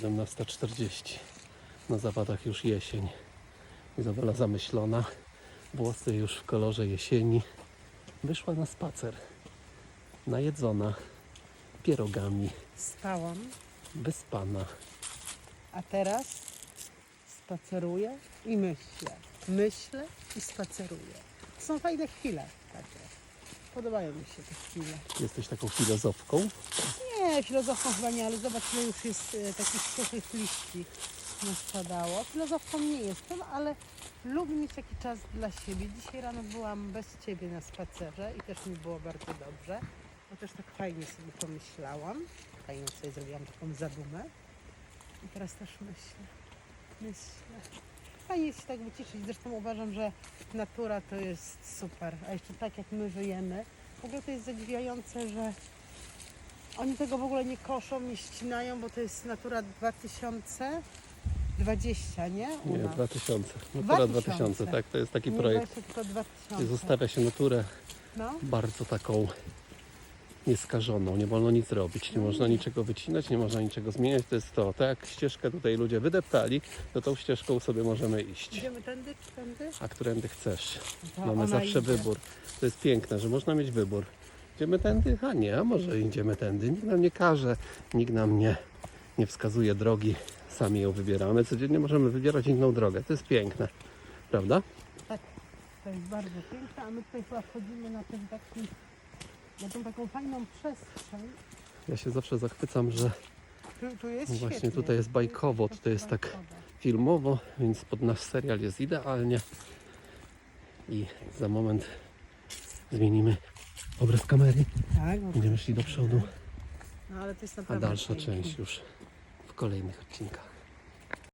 17.40. Na zawadach już jesień. Izabela zamyślona, włosy już w kolorze jesieni. Wyszła na spacer. Najedzona pierogami, Spałam, wyspana. a teraz spaceruję i myślę. Myślę i spaceruję. To są fajne chwile takie. Podobają mi się te chwile. Jesteś taką filozofką. Nie, filozofą chyba nie, ale zobacz, ile już jest e, takich suchych liści naspadało. Filozofką nie jestem, ale lubię mieć taki czas dla siebie. Dzisiaj rano byłam bez Ciebie na spacerze i też mi było bardzo dobrze, bo też tak fajnie sobie pomyślałam. Fajnie sobie zrobiłam taką zadumę. I teraz też myślę, myślę. Fajnie się tak wyciszyć. Zresztą uważam, że natura to jest super. A jeszcze tak jak my żyjemy. W ogóle to jest zadziwiające, że oni tego w ogóle nie koszą, nie ścinają, bo to jest Natura 2020, nie? U Nie, nas. 2000. Natura 2000, 2000. tak, to jest taki nie projekt. 20, tylko 2000. gdzie Zostawia się naturę No, bardzo taką nieskażoną. Nie wolno nic robić, nie można niczego wycinać, nie można niczego zmieniać. To jest to, tak jak ścieżkę tutaj ludzie wydeptali, to tą ścieżką sobie możemy iść. idziemy tędy czy tędy? A którędy chcesz. To Mamy zawsze idzie. wybór. To jest piękne, że można mieć wybór. Idziemy tędy? A nie, a może idziemy tędy. Nikt nam nie każe, nikt nam nie, nie wskazuje drogi. Sami ją wybieramy. Codziennie możemy wybierać inną drogę. To jest piękne. Prawda? Tak, to jest bardzo piękne, a my tutaj chyba wchodzimy na ten taki, na tą taką fajną przestrzeń. Ja się zawsze zachwycam, że Tu, tu jest właśnie, świetnie. tutaj jest bajkowo, tutaj jest tak- filmowo, więc pod nasz serial jest idealnie. I za moment zmienimy obraz kamery. Tak, no, Będziemy szli do przodu, no ale to jest a naprawdę dalsza część już w kolejnych odcinkach.